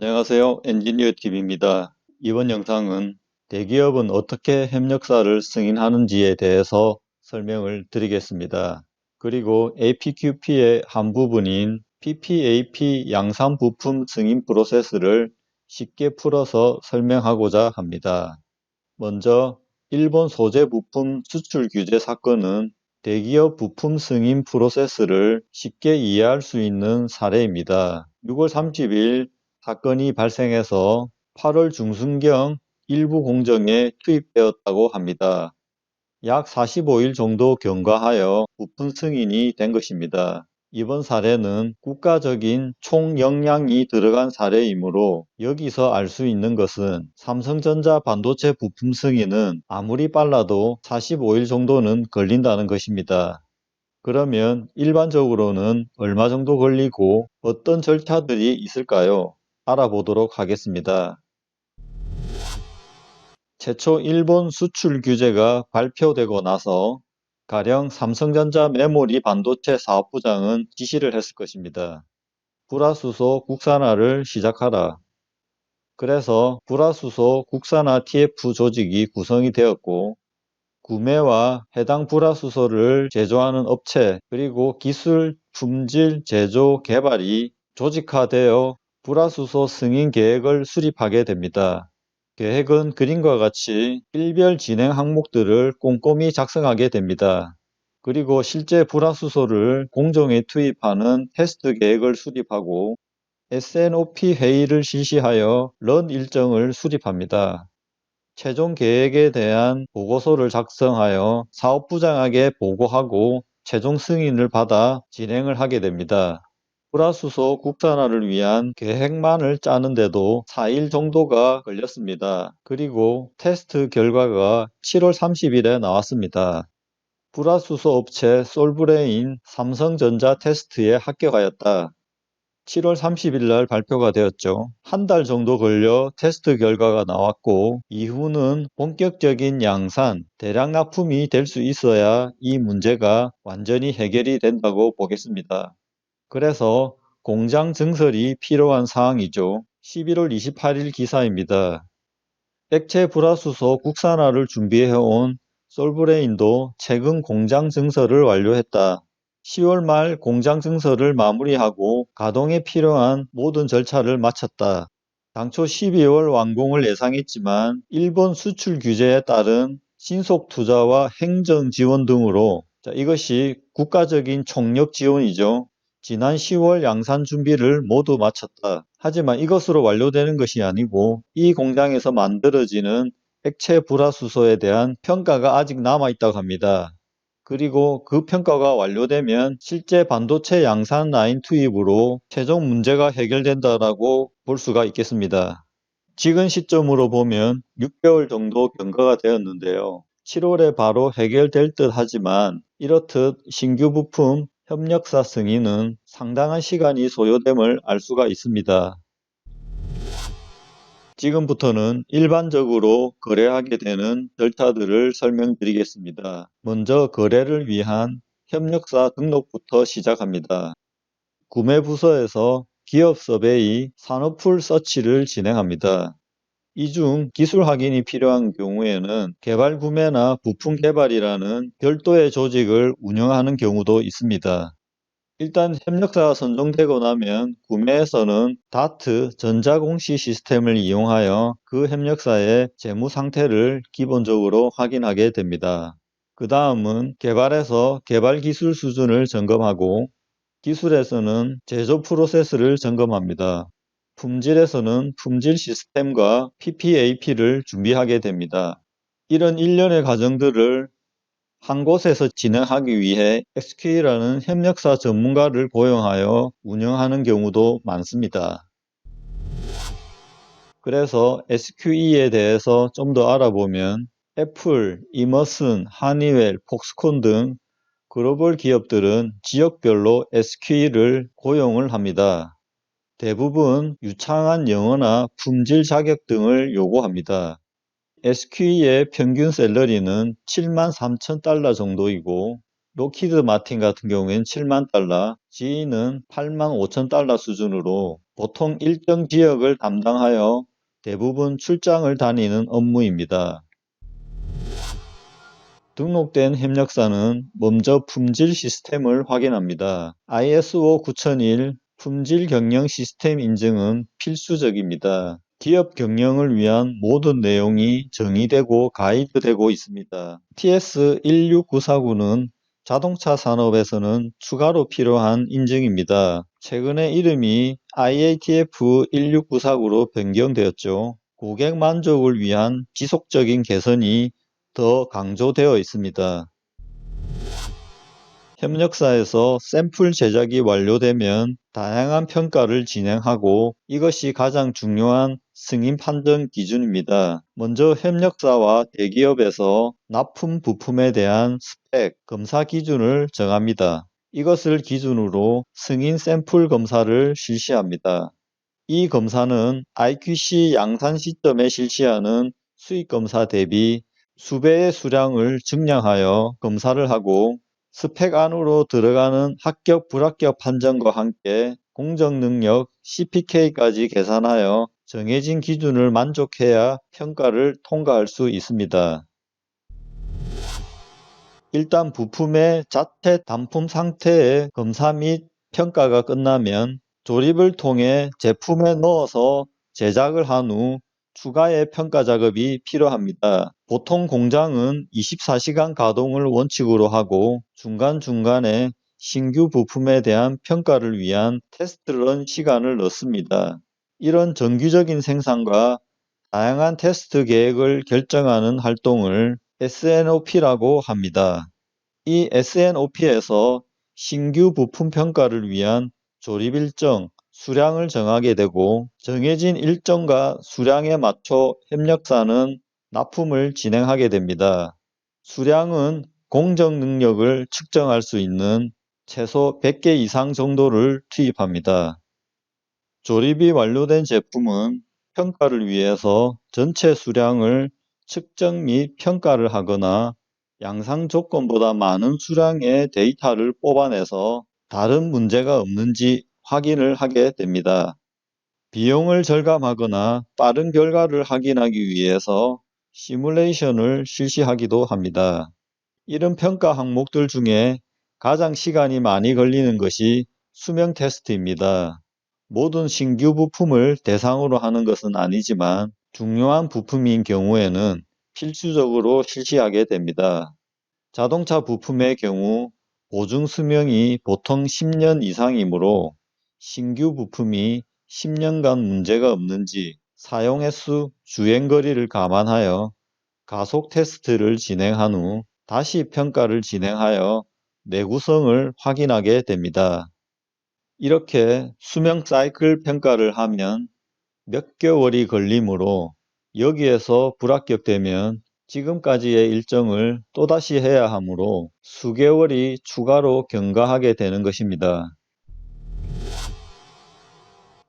안녕하세요. 엔지니어 TV입니다. 이번 영상은 대기업은 어떻게 협력사를 승인하는지에 대해서 설명을 드리겠습니다. 그리고 APQP의 한 부분인 PPAP 양산 부품 승인 프로세스를 쉽게 풀어서 설명하고자 합니다. 먼저 일본 소재 부품 수출 규제 사건은 대기업 부품 승인 프로세스를 쉽게 이해할 수 있는 사례입니다. 6월 30일 사건이 발생해서 8월 중순경 일부 공정에 투입되었다고 합니다. 약 45일 정도 경과하여 부품 승인이 된 것입니다. 이번 사례는 국가적인 총 역량이 들어간 사례이므로 여기서 알 수 있는 것은 삼성전자 반도체 부품 승인은 아무리 빨라도 45일 정도는 걸린다는 것입니다. 그러면 일반적으로는 얼마 정도 걸리고 어떤 절차들이 있을까요? 알아보도록 하겠습니다. 최초 일본 수출 규제가 발표되고 나서 가령 삼성전자 메모리 반도체 사업부장은 지시를 했을 것입니다. 불화수소 국산화를 시작하라. 그래서 불화수소 국산화 TF 조직이 구성이 되었고 구매와 해당 불화수소를 제조하는 업체 그리고 기술, 품질, 제조, 개발이 조직화되어 불화수소 승인 계획을 수립하게 됩니다. 계획은 그림과 같이 일별 진행 항목들을 꼼꼼히 작성하게 됩니다. 그리고 실제 불화수소를 공정에 투입하는 테스트 계획을 수립하고 SNOP 회의를 실시하여 런 일정을 수립합니다. 최종 계획에 대한 보고서를 작성하여 사업부장에게 보고하고 최종 승인을 받아 진행을 하게 됩니다. 불화수소 국산화를 위한 계획만을 짜는데도 4일 정도가 걸렸습니다. 그리고 테스트 결과가 7월 30일에 나왔습니다. 불화수소 업체 솔브레인 삼성전자 테스트에 합격하였다. 7월 30일 날 발표가 되었죠. 한 달 정도 걸려 테스트 결과가 나왔고 이후는 본격적인 양산, 대량 납품이 될 수 있어야 이 문제가 완전히 해결이 된다고 보겠습니다. 그래서 공장 증설이 필요한 사항이죠. 11월 28일 기사입니다. 액체 불화수소 국산화를 준비해온 솔브레인도 최근 공장 증설을 완료했다. 10월 말 공장 증설을 마무리하고 가동에 필요한 모든 절차를 마쳤다. 당초 12월 완공을 예상했지만 일본 수출 규제에 따른 신속 투자와 행정 지원 등으로 자, 이것이 국가적인 총력 지원이죠. 지난 10월 양산 준비를 모두 마쳤다. 하지만 이것으로 완료되는 것이 아니고 이 공장에서 만들어지는 액체 불화수소에 대한 평가가 아직 남아 있다고 합니다. 그리고 그 평가가 완료되면 실제 반도체 양산 라인 투입으로 최종 문제가 해결된다라고 볼 수가 있겠습니다. 지금 시점으로 보면 6개월 정도 경과가 되었는데요. 7월에 바로 해결될 듯 하지만 이렇듯 신규 부품 협력사 승인은 상당한 시간이 소요됨을 알 수가 있습니다. 지금부터는 일반적으로 거래하게 되는 절차들을 설명드리겠습니다. 먼저 거래를 위한 협력사 등록부터 시작합니다. 구매 부서에서 기업 서베이 산업풀 서치를 진행합니다. 이 중 기술 확인이 필요한 경우에는 개발 구매나 부품 개발이라는 별도의 조직을 운영하는 경우도 있습니다. 일단 협력사가 선정되고 나면 구매에서는 다트 전자공시 시스템을 이용하여 그 협력사의 재무 상태를 기본적으로 확인하게 됩니다. 그 다음은 개발에서 개발 기술 수준을 점검하고 기술에서는 제조 프로세스를 점검합니다. 품질에서는 품질 시스템과 PPAP를 준비하게 됩니다. 이런 일련의 과정들을 한 곳에서 진행하기 위해 SQ라는 협력사 전문가를 고용하여 운영하는 경우도 많습니다. 그래서 SQE에 대해서 좀 더 알아보면 애플, 이머슨, 하니웰, 폭스콘 등 글로벌 기업들은 지역별로 SQE를 고용을 합니다. 대부분 유창한 영어나 품질 자격 등을 요구합니다. SQE의 평균 셀러리는 7만 3천 달러 정도이고 로키드 마틴 같은 경우에는 7만 달러, GE는 8만 5천 달러 수준으로 보통 일정 지역을 담당하여 대부분 출장을 다니는 업무입니다. 등록된 협력사는 먼저 품질 시스템을 확인합니다. ISO 9001 품질 경영 시스템 인증은 필수적입니다. 기업 경영을 위한 모든 내용이 정의되고 가이드되고 있습니다. TS16949는 자동차 산업에서는 추가로 필요한 인증입니다. 최근에 이름이 IATF 16949로 변경되었죠. 고객 만족을 위한 지속적인 개선이 더 강조되어 있습니다. 협력사에서 샘플 제작이 완료되면 다양한 평가를 진행하고 이것이 가장 중요한 승인 판정 기준입니다. 먼저 협력사와 대기업에서 납품 부품에 대한 스펙, 검사 기준을 정합니다. 이것을 기준으로 승인 샘플 검사를 실시합니다. 이 검사는 IQC 양산 시점에 실시하는 수익 검사 대비 수배의 수량을 증량하여 검사를 하고 스펙 안으로 들어가는 합격 불합격 판정과 함께 공정 능력 CPK까지 계산하여 정해진 기준을 만족해야 평가를 통과할 수 있습니다. 일단 부품의 자체 단품 상태의 검사 및 평가가 끝나면 조립을 통해 제품에 넣어서 제작을 한 후 추가의 평가 작업이 필요합니다. 보통 공장은 24시간 가동을 원칙으로 하고 중간중간에 신규 부품에 대한 평가를 위한 테스트런 시간을 넣습니다. 이런 정기적인 생산과 다양한 테스트 계획을 결정하는 활동을 SNOP라고 합니다. 이 SNOP에서 신규 부품 평가를 위한 조립 일정, 수량을 정하게 되고 정해진 일정과 수량에 맞춰 협력사는 납품을 진행하게 됩니다. 수량은 공정 능력을 측정할 수 있는 최소 100개 이상 정도를 투입합니다. 조립이 완료된 제품은 평가를 위해서 전체 수량을 측정 및 평가를 하거나 양상 조건보다 많은 수량의 데이터를 뽑아내서 다른 문제가 없는지 확인을 하게 됩니다. 비용을 절감하거나 빠른 결과를 확인하기 위해서 시뮬레이션을 실시하기도 합니다. 이런 평가 항목들 중에 가장 시간이 많이 걸리는 것이 수명 테스트입니다. 모든 신규 부품을 대상으로 하는 것은 아니지만 중요한 부품인 경우에는 필수적으로 실시하게 됩니다. 자동차 부품의 경우 보증 수명이 보통 10년 이상이므로 신규 부품이 10년간 문제가 없는지 사용 횟수, 주행 거리를 감안하여 가속 테스트를 진행한 후 다시 평가를 진행하여 내구성을 확인하게 됩니다. 이렇게 수명 사이클 평가를 하면 몇 개월이 걸리므로 여기에서 불합격되면 지금까지의 일정을 또다시 해야 하므로 수개월이 추가로 경과하게 되는 것입니다.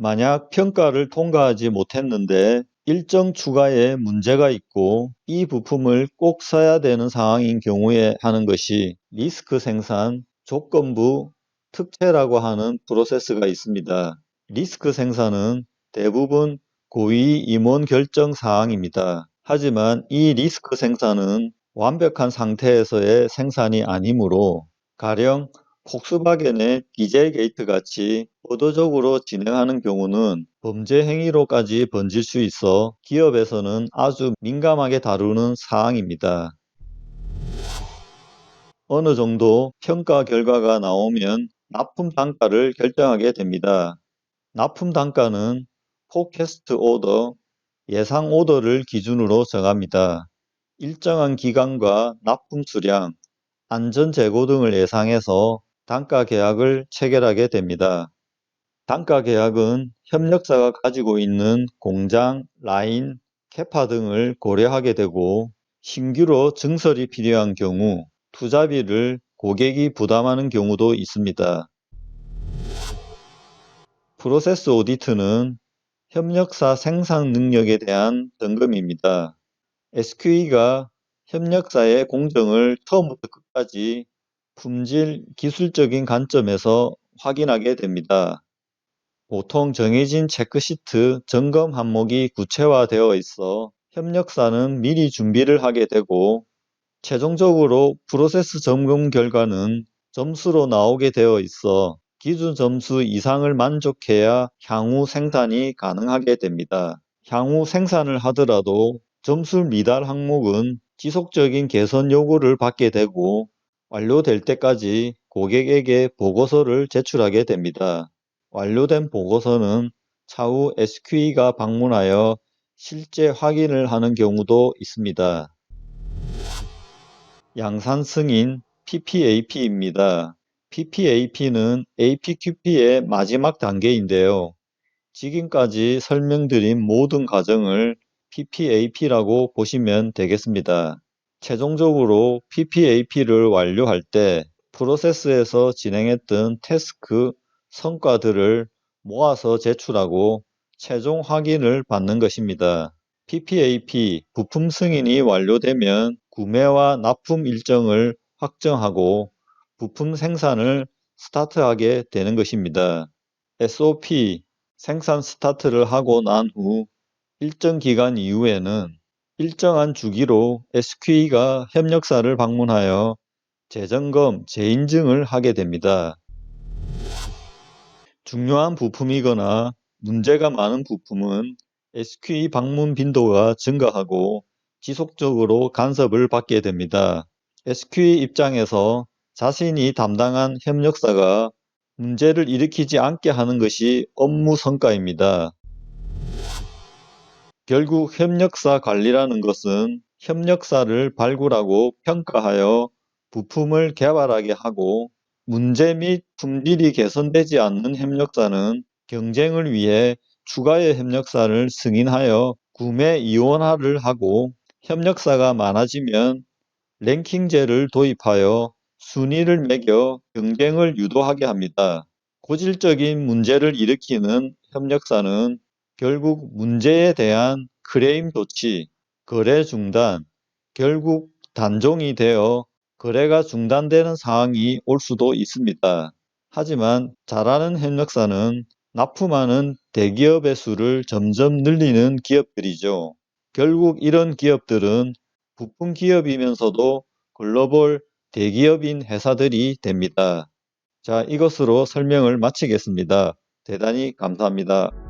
만약 평가를 통과하지 못했는데 일정 추가에 문제가 있고 이 부품을 꼭 써야 되는 상황인 경우에 하는 것이 리스크 생산 조건부 특채라고 하는 프로세스가 있습니다. 리스크 생산은 대부분 고위 임원 결정 사항입니다. 하지만 이 리스크 생산은 완벽한 상태에서의 생산이 아니므로 가령 폭스바겐의 디젤 게이트 같이 의도적으로 진행하는 경우는 범죄 행위로까지 번질 수 있어 기업에서는 아주 민감하게 다루는 사항입니다. 어느 정도 평가 결과가 나오면 납품 단가를 결정하게 됩니다. 납품 단가는 포캐스트 오더, 예상 오더를 기준으로 정합니다. 일정한 기간과 납품 수량, 안전 재고 등을 예상해서 단가 계약을 체결하게 됩니다. 단가 계약은 협력사가 가지고 있는 공장, 라인, 캐파 등을 고려하게 되고 신규로 증설이 필요한 경우 투자비를 고객이 부담하는 경우도 있습니다. 프로세스 오디트는 협력사 생산 능력에 대한 점검입니다. SQE가 협력사의 공정을 처음부터 끝까지 품질, 기술적인 관점에서 확인하게 됩니다. 보통 정해진 체크시트 점검 항목이 구체화되어 있어 협력사는 미리 준비를 하게 되고 최종적으로 프로세스 점검 결과는 점수로 나오게 되어 있어 기준 점수 이상을 만족해야 향후 생산이 가능하게 됩니다. 향후 생산을 하더라도 점수 미달 항목은 지속적인 개선 요구를 받게 되고 완료될 때까지 고객에게 보고서를 제출하게 됩니다. 완료된 보고서는 차후 SQE가 방문하여 실제 확인을 하는 경우도 있습니다. 양산 승인 PPAP입니다. PPAP는 APQP의 마지막 단계인데요. 지금까지 설명드린 모든 과정을 PPAP라고 보시면 되겠습니다. 최종적으로 PPAP를 완료할 때 프로세스에서 진행했던 태스크 성과들을 모아서 제출하고 최종 확인을 받는 것입니다. PPAP 부품 승인이 완료되면 구매와 납품 일정을 확정하고 부품 생산을 스타트하게 되는 것입니다. SOP 생산 스타트를 하고 난 후 일정 기간 이후에는 일정한 주기로 SQE가 협력사를 방문하여 재점검, 재인증을 하게 됩니다. 중요한 부품이거나 문제가 많은 부품은 SQE 방문 빈도가 증가하고 지속적으로 간섭을 받게 됩니다. SQE 입장에서 자신이 담당한 협력사가 문제를 일으키지 않게 하는 것이 업무 성과입니다. 결국 협력사 관리라는 것은 협력사를 발굴하고 평가하여 부품을 개발하게 하고 문제 및 품질이 개선되지 않는 협력사는 경쟁을 위해 추가의 협력사를 승인하여 구매 이원화를 하고 협력사가 많아지면 랭킹제를 도입하여 순위를 매겨 경쟁을 유도하게 합니다. 고질적인 문제를 일으키는 협력사는 결국 문제에 대한 크레임 조치, 거래 중단, 결국 단종이 되어 거래가 중단되는 상황이 올 수도 있습니다. 하지만 잘하는 협력사는 납품하는 대기업의 수를 점점 늘리는 기업들이죠. 결국 이런 기업들은 부품 기업이면서도 글로벌 대기업인 회사들이 됩니다. 자, 이것으로 설명을 마치겠습니다. 대단히 감사합니다.